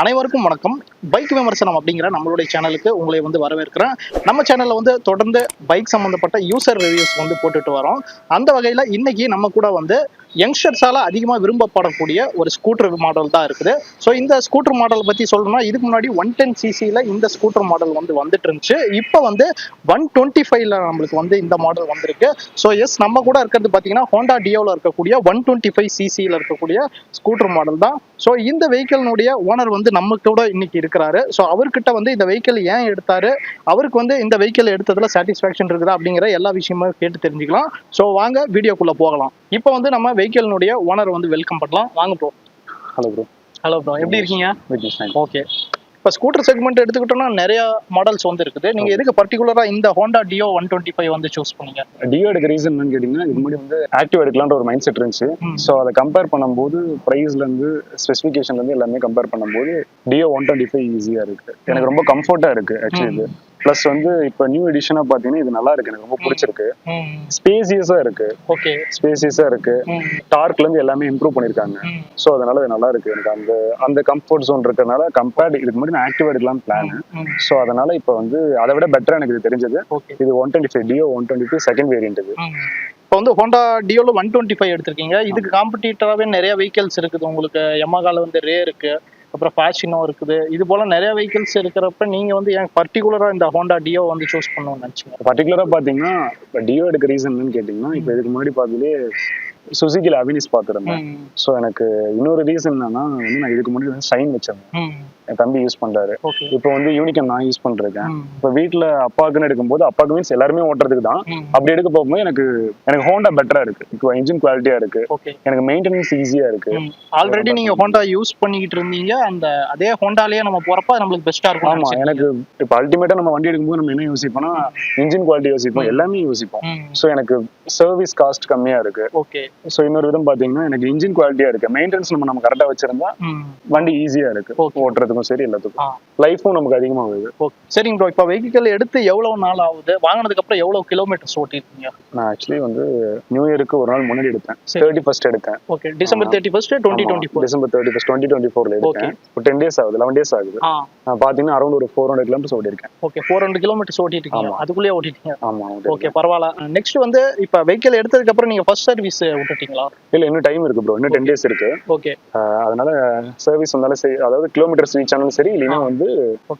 அனைவருக்கும் வணக்கம். பைக் விமர்சனம் அப்படிங்கிற நம்மளுடைய சேனலுக்கு உங்களை வந்து வரவேற்கிறேன். நம்ம சேனல்ல வந்து தொடர்ந்து பைக் சம்பந்தப்பட்ட யூசர் ரிவ்யூஸ் வந்து போட்டுட்டு வரோம். அந்த வகையில இன்னைக்கு நம்ம கூட வந்து யங்ஸ்டர்ஸால அதிகமாக விரும்பப்படக்கூடிய ஒரு ஸ்கூட்டர் மாடல் தான் இருக்குது. ஸோ இந்த ஸ்கூட்டர் மாடல் பற்றி சொல்லணும்னா இதுக்கு முன்னாடி ஒன் டென் சிசியில் இந்த ஸ்கூட்டர் மாடல் வந்து வந்துட்டு இருந்துச்சு. இப்போ வந்து ஒன் டுவெண்ட்டி ஃபைவ்ல நம்மளுக்கு வந்து இந்த மாடல் வந்திருக்கு. ஸோ எஸ் நம்ம கூட இருக்கிறது பார்த்தீங்கன்னா ஹோண்டா டியோவில் இருக்கக்கூடிய ஒன் டுவெண்ட்டி ஃபைவ் சிசியில் இருக்கக்கூடிய ஸ்கூட்டர் மாடல் தான். ஸோ இந்த வெஹிக்கிள்னுடைய ஓனர் வந்து நம்ம கூட இன்னைக்கு இருக்கிறாரு. ஸோ அவர்கிட்ட வந்து இந்த வெஹிக்கிள் ஏன் எடுத்தாரு? அவருக்கு வந்து இந்த வெஹிக்கிள் எடுத்ததுல சாட்டிஸ்ஃபேக்ஷன் இருக்குதா அப்படிங்கிற எல்லா விஷயமும் கேட்டு தெரிஞ்சுக்கலாம். ஸோ வாங்க வீடியோக்குள்ளே போகலாம். இப்போ வந்து நம்ம வெஹிக்கிள்னுடைய ஓனர் வந்து வெல்கம் பண்ணலாம். வாங்க bro hello bro hello bro எப்படி இருக்கீங்க? ஓகே இப்போ ஸ்கூட்டர் செக்மெண்ட் எடுத்துக்கிட்டோம்னா நிறைய மாடல்ஸ் வந்து இருக்குது. நீங்க எதுக்கு பர்டிகுலரா இந்த Honda Dio one twenty five வந்து சூஸ் பண்ணீங்க? டியோ எடுக்க ரீசன் என்னன்னு கேட்டிங்கன்னா இதுக்கு முன்னாடி வந்து ஆக்டிவ் எடுக்கலான்ற ஒரு மைண்ட் செட் இருந்துச்சு. ஸோ அதை கம்பேர் பண்ணும்போது ப்ரைஸ்லேருந்து ஸ்பெசிஃபிகேஷன்லேருந்து எல்லாமே கம்பேர் பண்ணும்போது டியோ ஒன் டுவெண்ட்டி ஃபைவ் ஈஸியாக இருக்கு. எனக்கு ரொம்ப கம்ஃபர்ட்டாக இருக்கு ஆக்சுவலி இது. ப்ளஸ் வந்து இப்போ நியூ எடிஷனாக பார்த்தீங்கன்னா இது நல்லா இருக்கு. எனக்கு ரொம்ப பிடிச்சிருக்கு. ஸ்பேசியஸாக இருக்கு. ஓகே ஸ்பேசியஸாக இருக்கு. டார்க்லேருந்து எல்லாமே இம்ப்ரூவ் பண்ணியிருக்காங்க ஸோ அதனால இது நல்லா இருக்கு. எனக்கு அந்த அந்த கம்ஃபர்ட் ஜோன் இருக்கிறதுனால கம்பேர்ட் இதுக்கு முன்னாடி நான் ஆக்டிவ் எடுக்கலாம் பிளான் ஸோ அதனால இப்போ வந்து அதை விட பெட்டரா எனக்கு இது தெரிஞ்சது. இது one twenty five Dio one twenty five second variant இது இப்போ வந்து ஹோண்டா டியோல ஒன் டுவெண்ட்டி ஃபைவ் எடுத்திருக்கீங்க. இதுக்கு காம்படிட்டராகவே நிறைய வெஹிக்கிள்ஸ் இருக்குது. உங்களுக்கு எமகால வந்து ரே இருக்கு. அப்புறம் ஃபேஷினோ இருக்குது. இது போல நிறைய வெஹிக்கிள்ஸ் இருக்கிறப்ப நீங்க வந்து ஏன் பர்டிகுலரா இந்த ஹோண்டா டியோ வந்து சூஸ் பண்ணணும்னு நினைச்சீங்க? பர்டிகுலரா பாத்தீங்கன்னா இப்போ டியோ எடுக்க ரீசன் என்னன்னு கேட்டீங்கன்னா இப்போ இதுக்கு முன்னாடி பார்த்ததுலே சுசுகில அவினிஸ் பார்த்துருந்தேன். ஸோ எனக்கு இன்னொரு ரீசன் என்னன்னா வந்து நான் இதுக்கு முன்னாடி வந்து ஷைன் வச்சிருந்தேன் என் தம்பி யூஸ் பண்றாரு. இப்போ வந்து யூனிகம் நான் யூஸ் பண்ணிருக்கேன் இப்போ வீட்டில் அப்பாவுக்குன்னு எடுக்கும்போது அப்பாவுக்கு மீன்ஸ் எல்லாருமே ஓட்டுறதுக்கு தான். அப்படி எடுக்க போகும்போது எனக்கு எனக்கு ஹோண்டா பெட்டரா இருக்கு. இப்போ இன்ஜின் குவாலிட்டியா இருக்கு. எனக்கு மெயின்டெனன்ஸ் ஈஸியா இருக்கு. ஆல்ரெடி நீங்க ஹோண்டா யூஸ் பண்ணிக்கிட்டு இருந்தீங்க. அந்த அதே ஹோண்டாலேயே நம்ம போறப்ப நம்மளுக்கு பெஸ்டா இருக்கும் ஆமா எனக்கு இப்போ அல்டிமேட்டா நம்ம வண்டி எடுக்கும்போது நம்ம என்ன யோசிப்போம்னா இன்ஜின் குவாலிட்டி யோசிப்போம் எல்லாமே யோசிப்போம். ஸோ எனக்கு சர்வீஸ் காஸ்ட் கம்மியா இருக்கு. ஓகே ஸோ இன்னொரு விதம் பாத்தீங்கன்னா எனக்கு இன்ஜின் குவாலிட்டியா இருக்கு. மெயின்டெனன்ஸ் நம்ம நம்ம கரெக்டா வச்சிருந்தா வண்டி ஈஸியா இருக்கு. ஓட்டுறதுக்கும் சரி எல்லாத்துக்கும். ஆ. லைஃபும் நமக்கு அதிகமாகுது. ஓகே சரிங்க ப்ரோ இப்போ வெஹிக்கிள் எடுத்து எவ்வளவு நாள் ஆகுது? வாங்கினதுக்கு அப்புறம் எவ்வளவு கிலோமீட்டர்ஸ் ஓட்டிருக்கீங்க? நான் ஆக்சுவலி வந்து நியூ இயருக்கு ஒரு நாள் முன்னாடி எடுத்தேன். தேர்ட்டி ஃபர்ஸ்ட் எடுத்தேன். Okay December thirty first twenty twenty four December thirty first twenty twenty ஃபோர்ல எடுத்தேன் இப்போ டென் டேஸ் ஆகுது லெவன் டேஸ் ஆகுது. பாத்தீங்கன்னா அரௌண்ட் ஒரு ஃபோர் ஹண்ட்ரட் கிலோமீட்டர்ஸ் ஓடிருக்கேன் ஓகே ஃபோர் ஹண்ட்ரட் கிலோமீட்டர்ஸ் ஓட்டிருக்கீங்க. அதுக்குள்ளேயே ஓட்டிட்டீங்க. ஆமா ஓகே பரவாயில்ல. நெக்ஸ்ட் வந்து இப்போ வெஹிக்கிள் எடுத்ததுக்கு அப்புறம் நீங்க ஃபர்ஸ்ட் சர்வீஸ் விட்டுட்டீங்களா? இல்ல இன்னும் டைம் இருக்கு ப்ரோ இன்னும் டென் டேஸ் இருக்கு. ஓகே அதனால சர்வீஸ் வந்தாலும் சரி அதாவது கிலோமீட்டர்ஸ் ரீச் ஆனாலும் சரி இல்லைன்னா வந்து.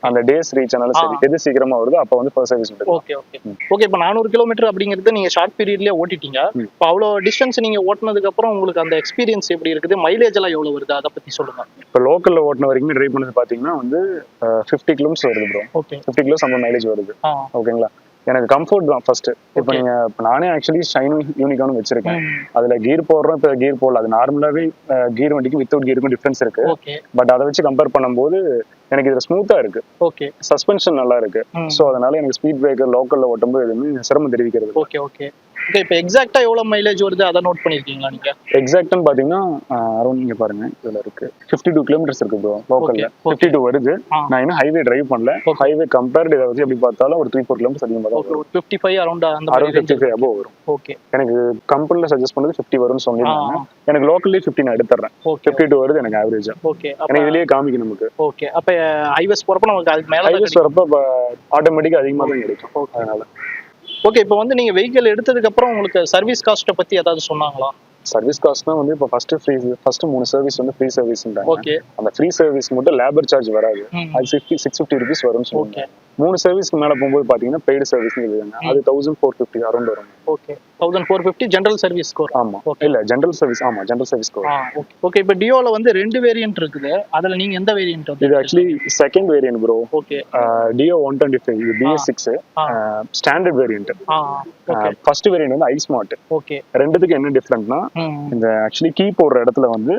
அந்த டேஸ் ரீச் ஆனாலும் சரி. எது சீக்கிரமா வருதோ அப்ப வந்து first service okay okay okay இப்போ நானூறு கிலோமீட்டர் அப்படிங்கிறது நீங்க ஷார்ட் பீரியட்லயே ஓட்டிட்டீங்க. இப்போ அவ்வளோ டிஸ்டன்ஸ் நீங்க ஓட்டுனதுக்கு அப்புறம் உங்களுக்கு அந்த எக்ஸ்பீரியன்ஸ் எப்படி இருக்குது? மைலேஜ் எல்லாம் எவ்வளவு வருது? அதை பத்தி சொல்லுங்க. இப்போ லோக்கல்ல ஓட்டின வரைக்கும் ட்ரைவ் பண்ணது பாத்தீங்கன்னா வந்து ஃபிஃப்டி கிலோமீட்டர்ஸ் வருது ப்ரோ ஓகே ஃபிஃப்டி கிலோஸ் அந்த மைலேஜ் வருது. ஓகேங்களா எனக்கு கம்ஃபர்ட் தான் ஃபர்ஸ்ட் இப்போ. நீங்க நானே ஆக்சுவலி ஷைனும் யூனிகானும் வச்சிருக்கேன். அதுல கீர் போடுறோம் இப்போ கீர் போடல. அது நார்மலாவே கீர் வண்டிக்கும் வித்தவுட் கீருக்கும் டிஃபரன்ஸ் இருக்கு. பட் அதை வச்சு கம்பேர் பண்ணும்போது எனக்கு இதுல ஸ்மூத்தா இருக்கு. ஓகே சஸ்பென்ஷன் நல்லா இருக்கு. ஸோ அதனால எனக்கு ஸ்பீட் பிரேக்கர் லோக்கல்ல ஓட்டும்போது எதுவுமே சிரமம் தெரிவிக்கிறது. ஓகே ஓகே ஓகே இப்போ எக்ஸாக்ட்டா எவ்வளவு மைலேஜ் வருது? அதை நோட் பண்ணிருக்கீங்களா நீங்க? எக்ஸாக்ட்னு பாத்தீங்கன்னா அரௌண்ட் நீங்க பாருங்க இதுல இருக்கு. 52 டூ கிலோமீட்டர்ஸ் இருக்கு ப்ரோ லோக்கல்ல. ஃபிஃப்டி டூ வருது. நான் இன்னும் ஹைவே டிரைவ் பண்ணல. ஹைவே கம்பேர்டு இதை வச்சு எப்படி பார்த்தாலும் ஒரு த்ரீ ஃபோர் கிலோமீட்டர்ஸ் அதிகமாக தான் வரும். ஃபிஃப்டி ஃபைவ் அரௌண்ட் அந்த அரௌண்ட் ஃபிஃப்டி ஃபைவ் அபோவ் வரும். ஓகே எனக்கு கம்பெனில சஜஸ்ட் பண்ணது ஃபிஃப்டி வரும்னு சொன்னீங்க ஆ. எனக்கு லோக்கல்லே ஃபிஃப்டி நான் எடுத்துறேன். ஃபிஃப்டி டூ வருது எனக்கு ஆவரேஜா ஓகே எனக்கு இதுலயே காமிக்கும் நமக்கு. ஓகே அப்ப ஹைவேஸ் போறப்ப நமக்கு அதுக்கு மேல ஹைவேஸ் வரப்ப ஆட்டோமேட்டிக்கா அதிகமாக தான் கிடைக்கும். அதனால. ஓகே இப்போ வந்து நீங்க வெஹிக்கிள் எடுத்ததுக்கு அப்புறம் உங்களுக்கு சர்வீஸ் காஸ்ட்டை பத்தி ஏதாவது சொன்னாங்களா? சர்வீஸ் காஸ்ட்னா வந்து இப்போ ஃபர்ஸ்ட் ஃப்ரீ ஃபர்ஸ்ட் மூணு சர்வீஸ் வந்து ஃப்ரீ சர்வீஸ்ன்றாங்க ஓகே அந்த ஃப்ரீ சர்வீஸ் மட்டும் லேபர் சார்ஜ் வராது. அது சிக்ஸ்டி சிக்ஸ் ஃபிஃப்டி ருபீஸ் வரும்னு ஓகே சொல்லுவாங்க மூணு சர்வீஸ்க்கு மேல போகும்போது பாத்தீங்கன்னா பெய்டு சர்வீஸ் இருக்காங்க அது தௌசண்ட் ஃபோர் ஃபிஃப்டி அரௌண்ட் வரும். Okay thousand four fifty general service score ஆமா. Okay. இல்ல ஜென்ரல் சர்வீஸ் ஆமா ஜென்ரல் சர்வீஸ் ஆ ஓகே ஓகே இப்போ டியோல வந்து ரெண்டு வேரியன்ட் இருக்குது. அதுல நீங்க எந்த வேரியன்ட் இது actually second variant bro okay Dio one twenty five இது BS six standard variant okay first variant வந்து ஐ ஸ்மார்ட் ஓகே ரெண்டுத்துக்கு என்ன டிஃப்ரெண்ட்னா இந்த ஆக்சுவலி கீ போடுற இடத்துல வந்து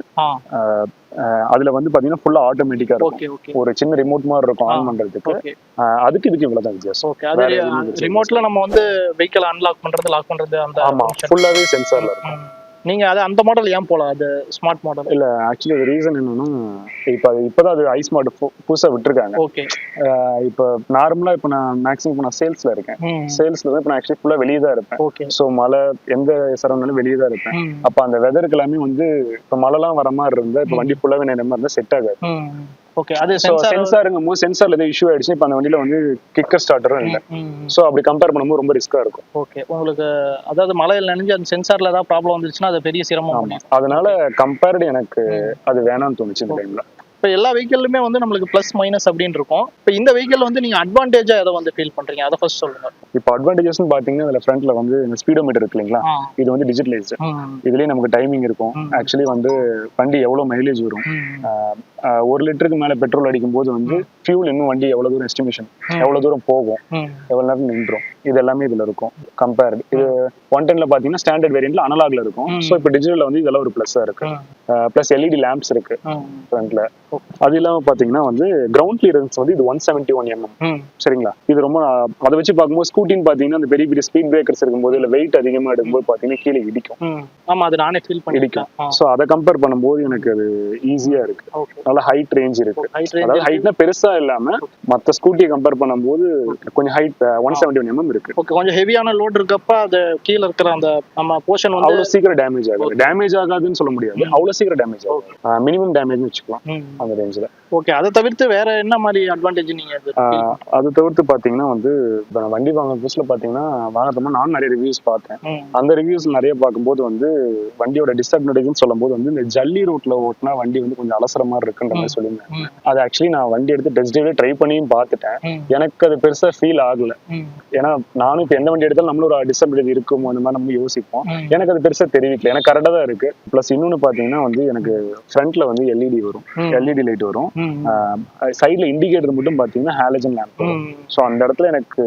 அதுல வந்து பாத்தீங்கன்னா ஃபுல்லா ஆட்டோமேட்டிக்கா இருக்கும். ஒரு சின்ன ரிமோட் மாதிரி இருக்கும் ஆன் பண்றதுக்கு. அதுக்கு இதுக்கு இவ்வளவுதான் வித்தியாசம். ஓகே அது ரிமோட்ல நம்ம வந்து வெஹிக்கிள் அன்லாக் பண்றது லாக் பண்றது அந்த ஆமா. ஃபுல்லாவே சென்சார்ல இருக்கும். நீங்க அது அந்த மாடல் ஏன் போல? அது ஸ்மார்ட் மாடல் இல்ல ஆக்சுவலி அது ரீசன் என்னன்னா இப்ப அது இப்பதான் அது ஐ ஸ்மார்ட் புதுசா விட்டுருக்காங்க. ஓகே இப்போ நார்மலா இப்ப நான் மேக்ஸிமம் இப்போ நான் சேல்ஸ்ல இருக்கேன். சேல்ஸ்ல தான் இப்போ நான் ஆக்சுவலி ஃபுல்லா வெளியே தான் இருப்பேன். ஓகே ஸோ மழை எந்த சரௌண்டாலும் வெளியே தான் இருப்பேன். அப்ப அந்த வெதருக்கு எல்லாமே வந்து இப்ப மழைலாம் வர மாதிரி இருந்தா இப்ப வண்டி ஃபுல்லாவே மாதிரி இருந்தா செட் ஆகாது. ஓகே அது ஸோ சென்சார் சென்சாருங்கும் போது சென்சார்ல ஏதோ இஷ்யூ ஆயிடுச்சு இப்போ அந்த வண்டியில வந்து கிக்கர் ஸ்டார்டரும் இல்லை. ஸோ அப்படி கம்பேர் பண்ணும்போது ரொம்ப ரிஸ்கா இருக்கும். ஓகே உங்களுக்கு அதாவது மழையில் நனைஞ்சு அந்த சென்சார்ல ஏதாவது ப்ராப்ளம் வந்துருச்சுன்னா அது பெரிய சிரமம் அதனால கம்பேர்டு எனக்கு அது வேணாம்னு தோணுச்சு இந்த டைம்ல இப்போ எல்லா வெஹிக்கிளுமே வந்து நம்மளுக்கு ப்ளஸ் மைனஸ் அப்படின்னு இருக்கும். இப்போ இந்த வெஹிக்கிள் வந்து நீங்க அட்வான்டேஜா எதை வந்து ஃபீல் பண்றீங்க? அதை ஃபர்ஸ்ட் சொல்லுங்க. இப்போ அட்வான்டேஜஸ்னு பாத்தீங்கன்னா இதுல ஃப்ரண்ட்ல வந்து இந்த ஸ்பீடோமீட்டர் இருக்கு இல்லைங்களா. இது வந்து டிஜிட்டலைஸ்டு இதுலயே நமக்கு டைமிங் இருக்கும். ஆக்சுவலி வந்து வண்டி எவ்வளவு மைலேஜ் வரும்? ஒரு லிட்டருக்கு மேல பெட்ரோல் அடிக்கும் போது வந்து ஃபியூல் இன்னும் வண்டி எவ்வளவு தூரம் எஸ்டிமேஷன். எவ்வளவு தூரம் போகும்? எவ்வளவு நேரம் நின்றும்? இது எல்லாமே இதுல இருக்கும். கம்பேர்டு இது ஒன் டென்ல பாத்தீங்கன்னா ஸ்டாண்டர்ட் வேரியன்ட்ல அனலாக்ல இருக்கும். ஸோ இப்போ டிஜிட்டல்ல வந்து இதெல்லாம் ஒரு பிளஸ்ஸா இருக்கு. பிளஸ் எல்இடி லேம்ப்ஸ் இருக்கு ஃப்ரண்ட்ல. அது இல்லாம பாத்தீங்கன்னா வந்து கிரவுண்ட் கிளியரன்ஸ் வந்து இது ஒன் செவன்டி ஒன் எம்எம் சரிங்களா? இது ரொம்ப அதை வச்சு பார்க்கும்போது ஸ்கூட்டின்னு பாத்தீங்கன்னா அந்த பெரிய பெரிய ஸ்பீட் பிரேக்கர்ஸ் இருக்கும்போது இல்ல வெயிட் அதிகமா எடுக்கும்போது பாத்தீங்கன்னா கீழே இடிக்கும். ஆமா அது நானே ஃபீல் இடிக்கும். பண்ணிருக்கேன் ஸோ அதை கம்பேர் பண்ணும்போது எனக்கு அது ஈஸியா இருக்கு. நல்ல ஹைட் ரேஞ்ச் இருக்கு. அதாவது ஹைட்னா பெருசா இல்லாம மத்த ஸ்கூட்டியை கம்பேர் பண்ணும்போது கொஞ்சம் height one seventy one MM இருக்கு. ஓகே கொஞ்சம் ஹெவியான லோட் இருக்கப்ப அது கீழ இருக்கிற அந்த நம்ம போர்ஷன் வந்து அவ்வளவு சீக்கிரம் டேமேஜ் ஆகாது. டேமேஜ் ஆகாதுன்னு சொல்ல முடியாது. அவ்வளவு சீக்கிரம் டேமேஜ் ஆகும் மினிமம் டேமேஜ் வச்சுக்கலாம். அந்த ரேஞ்சில் ஓகே அதை தவிர்த்து வேற என்ன மாதிரி அட்வான்டேஜ் நீங்க அது தவிர்த்து பாத்தீங்கன்னா வந்து வண்டி வாங்க புதுசுல பாத்தீங்கன்னா வாங்குறதுமா நானும் நிறைய ரிவ்யூஸ் பார்த்தேன். அந்த ரிவ்யூஸ் நிறைய பார்க்கும்போது வந்து வண்டியோட டிஸ்அட்வான்டேஜ்னு சொல்லும்போது வந்து இந்த ஜல்லி ரோட்ல ஓட்டினா வண்டி வந்து கொஞ்சம் அலசர மாதிரி இருக்குன்ற மாதிரி சொல்லியிருந்தேன் அது ஆக்சுவலி நான் வண்டி எடுத்து டெஸ்ட் ட்ரைவ்ல ட்ரை பண்ணியும் பார்த்துட்டேன். எனக்கு அது பெருசா ஃபீல் ஆகல. ஏன்னா நானும் இப்போ எந்த வண்டி எடுத்தாலும் நம்மளும் ஒரு டிஸ்அட்வான்டேஜ் இருக்கும் அந்த மாதிரி நம்ம யோசிப்போம். எனக்கு அது பெருசா தெரிவிக்கல எனக்கு கரெக்டாக தான் இருக்கு. ப்ளஸ் இன்னொன்னு பாத்தீங்கன்னா வந்து எனக்கு ஃப்ரண்ட்ல வந்து எல்இடி வரும். ம். எல்இடி லைட் வரும். ம், சைட்ல இண்டிகேட்டர் மட்டும் பாத்தீங்கன்னா ஹாலஜன் லேம்ப் வரும். ஸோ அந்த இடத்துல எனக்கு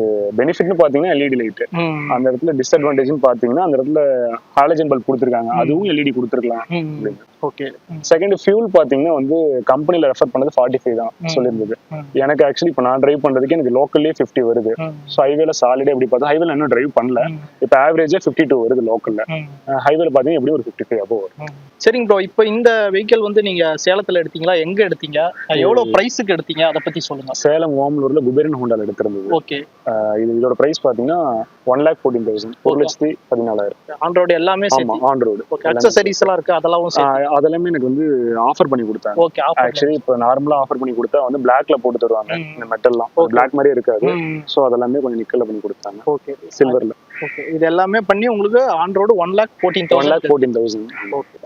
பெனிஃபிட்னு பாத்தீங்கன்னா எல்இடி லைட் ம், அந்த இடத்துல டிஸ்அட்வான்டேஜ்னு பாத்தீங்கன்னா அந்த இடத்துல ஹாலஜன் பல்ப் கொடுத்துருக்காங்க. அதுவும் எல்இடி கொடுத்துருக்கலாம். ம். ஓகே செகண்ட் ஃபியூல் பாத்தீங்கன்னா வந்து கம்பெனில ரெஃபர் பண்ணது ஃபார்ட்டி ஃபைவ் தான். சொல்லியிருந்தது. எனக்கு ஆக்சுவலி இப்போ நான் டிரைவ் பண்றதுக்கு எனக்கு லோக்கல்லே ஃபிஃப்டி வருது. ஸோ ஹைவேல சாலிடே எப்படி பார்த்தா ஹைவேல இன்னும் டிரைவ் பண்ணல. இப்போ ஆவரேஜா ஃபிஃப்டி டூ வருது லோக்கல்ல ஹைவேல பாத்தீங்கன்னா எப்படி ஒரு ஃபிஃப்டி ஃபைவ் அப்போ வரும். சரிங்க ப்ரோ இப்போ இந்த வெஹிக்கிள் வந்து நீங்க சேலத்துல எடுத்தீங்களா? எங்க எடுத்தீங்க? எவ்வளவு பிரைஸுக்கு எடுத்தீங்க? அதை பத்தி சொல்லுங்க. சேலம் ஓமலூர்ல குபேரன் ஹோண்டால எடுத்திருந்தது. ஓகே இது இதோட பிரைஸ் பாத்தீங்கன்னா ஒன் லேக் ஃபோர்டீன் தௌசண்ட் ஒரு லட்சத்தி பதினாலாயிரம். ஆண்ட்ராய்டு எல்லாமே ஆமா ஓகே அக்சசரிஸ் எல்லாம் இருக்கு அதெல்லாம் அதெல்லாமே எனக்கு வந்து ஆஃபர் பண்ணி கொடுத்தாங்க. ஓகே ஆக்சுவலி இப்போ நார்மலா ஆஃபர் பண்ணி கொடுத்தா வந்து பிளாக்ல போட்டு தருவாங்க. இந்த மெட்டல்லாம். பிளாக் மாதிரியே இருக்காது. ஸோ அதெல்லாமே கொஞ்சம் நிக்கல்ல பண்ணி கொடுத்தாங்க. ஓகே சில்வர்ல ஓகே இது எல்லாமே பண்ணி உங்களுக்கு on road one lakh fourteen one lakh fourteen thousand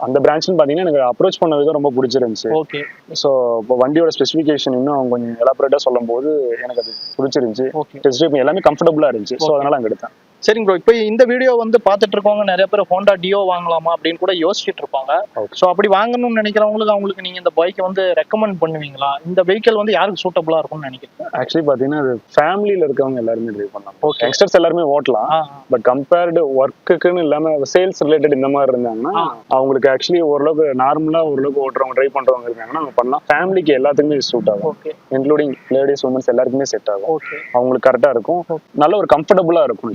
அந்த பிரான்ச்னு பாத்தீங்கன்னா எனக்கு அப்ரோச் பண்ண விதம் ரொம்ப பிடிச்சிருந்துச்சு. ஓகே ஸோ இப்போ வண்டியோட ஸ்பெசிஃபிகேஷன் இன்னும் அவங்க கொஞ்சம் எலாபரேட்டா சொல்லும் போது எனக்கு அது பிடிச்சிருந்துச்சு. டெஸ்ட் எல்லாமே கம்ஃபர்டபுளா இருந்துச்சு. ஸோ அதனால அங்க எடுத்தேன். சரிங்க ப்ரோ இப்போ இந்த வீடியோ வந்து பார்த்துட்டு இருக்கவங்க நிறைய பேர் ஹோண்டா டியோ வாங்கலாமா அப்படின்னு கூட யோசிச்சுட்டு இருப்பாங்க. ஸோ அப்படி வாங்கணும்னு நினைக்கிறவங்களுக்கு அவங்களுக்கு நீங்க இந்த பைக்கை வந்து ரெக்கமெண்ட் பண்ணுவீங்களா? இந்த வெஹிக்கிள் வந்து யாருக்கு சூட்டபுளா இருக்கும்னு நினைக்கிறீங்க? ஆக்சுவலி பாத்தீங்கன்னா அது ஃபேமிலியில இருக்கவங்க எல்லாருமே ட்ரைவ் பண்ணலாம். ஓகே யங்ஸ்டர்ஸ் எல்லாருமே ஓட்டலாம். பட் கம்பேர்டு ஒர்க்குக்குன்னு இல்லாம சேல்ஸ் ரிலேட்டட் இந்த மாதிரி இருந்தாங்கன்னா. அவங்களுக்கு ஆக்சுவலி ஓரளவுக்கு நார்மலா ஓரளவுக்கு ஓட்டுறவங்க ட்ரை பண்றவங்க இருக்காங்கன்னா அவங்க பண்ணலாம். ஃபேமிலிக்கு எல்லாத்துக்குமே சூட் ஆகும். ஓகே இன்க்ளூடிங் லேடிஸ் உமன்ஸ் எல்லாருக்குமே செட் ஆகும். அவங்களுக்கு கரெக்டா இருக்கும். நல்ல ஒரு கம்ஃபர்டபுளா இருக்கும்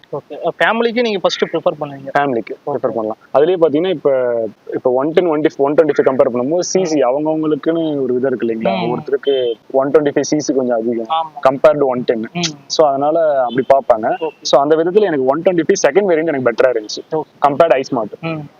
ஓகே ஃபேமிலிக்கு நீங்க ஃபர்ஸ்ட் ப்ரிஃபர் பண்ணுவீங்க? ஃபேமிலிக்கு ப்ரிஃபர் பண்ணலாம். அதுலயே பாத்தீங்கன்னா இப்ப இப்ப one ten one one twenty five compare பண்ணும்போது சிசி அவங்கவுங்களுக்குன்னு ஒரு விதம் இருக்கு இல்லைங்களா. ஒருத்தருக்கு ஒன் டுவெண்ட்டி ஃபைவ் சிசி கொஞ்சம் அதிகம். கம்பேர்டு ஒன் டென் ஸோ அதனால அப்படி பார்ப்பாங்க. ஸோ அந்த விதத்துல எனக்கு one twenty five second variant எனக்கு பெட்டரா இருந்துச்சு. Compared I smart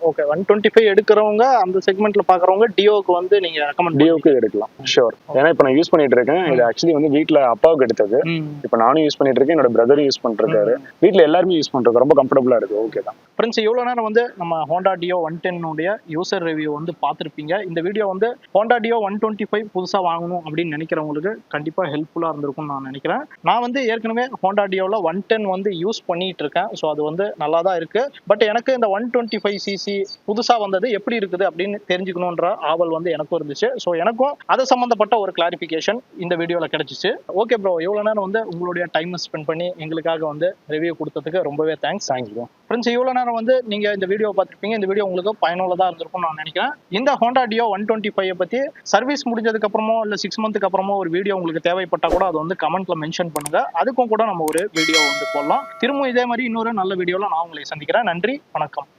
okay one twenty five எடுக்கிறவங்க அந்த செக்மெண்ட்ல பாக்குறவங்க டியோக்கு வந்து நீங்க ரெக்கமெண்ட் டியோக்கு எடுக்கலாம். ஷோர் ஏன்னா இப்போ நான் யூஸ் பண்ணிட்டு இருக்கேன். இது ஆக்சுவலி வந்து வீட்ல அப்பாவுக்கு எடுத்தது. இப்போ நானும் யூஸ் பண்ணிட்டு இருக்கேன். என்னோட பிரதரும் யூஸ் பண்ணிட்டு இருக்காரு. வீட்ல எல்லாருமே யூஸ் பண்றது ரொம்ப கம்ஃபர்டபுளா இருக்கு. ஓகே தான். ஃப்ரெண்ட்ஸ் இவ்வளோ நேரம் வந்து நம்ம ஹோண்டா டியோ ஒன் டென்னுடைய யூசர் ரிவ்யூ வந்து பார்த்துருப்பீங்க? இந்த வீடியோ வந்து Honda Dio one twenty five புதுசாக வாங்கணும் அப்படின்னு நினைக்கிறவங்களுக்கு கண்டிப்பாக ஹெல்ப்ஃபுல்லாக இருந்திருக்கும்னு நான் நினைக்கிறேன். நான் வந்து ஏற்கனவே ஹோண்டா டியோவில் ஒன் டென் வந்து யூஸ் பண்ணிட்டு இருக்கேன். ஸோ அது வந்து நல்லா தான் இருக்கு. பட் எனக்கு இந்த ஒன் டுவெண்ட்டி ஃபைவ் சிசி புதுசாக வந்தது எப்படி இருக்குது அப்படின்னு தெரிஞ்சுக்கணுன்ற ஆவல் வந்து எனக்கும் இருந்துச்சு. ஸோ எனக்கும் அது சம்மந்தப்பட்ட ஒரு கிளாரிஃபிகேஷன் இந்த வீடியோவில் கிடைச்சிச்சு. ஓகே ப்ரோ எவ்வளோ நேரம் வந்து உங்களுடைய டைம் ஸ்பெண்ட் பண்ணி எங்களுக்காக வந்து ரிவ்யூ கொடுத்ததுக்கு ரொம்பவே தேங்க்ஸ் தேங்க்ஸ் ஃப்ரெண்ட்ஸ் இவ்வளோ நேரம் வந்து நீங்க இந்த வீடியோ பார்த்துருப்பீங்க. இந்த வீடியோ உங்களுக்கு பயனுள்ளதாக இருந்திருக்கும் நான் நினைக்கிறேன். இந்த Honda Dio one twenty five பத்தி சர்வீஸ் முடிஞ்சதுக்கு அப்புறமோ இல்ல சிக்ஸ் மந்த்துக்கு அப்புறமோ ஒரு வீடியோ உங்களுக்கு தேவைப்பட்டா கூட அது வந்து கமெண்ட்ல மென்ஷன் பண்ணுங்க. அதுக்கும் கூட நம்ம ஒரு வீடியோ வந்து போடலாம். திரும்பவும் இதே மாதிரி இன்னொரு நல்ல வீடியோவில் நான் உங்களை சந்திக்கிறேன். நன்றி வணக்கம்.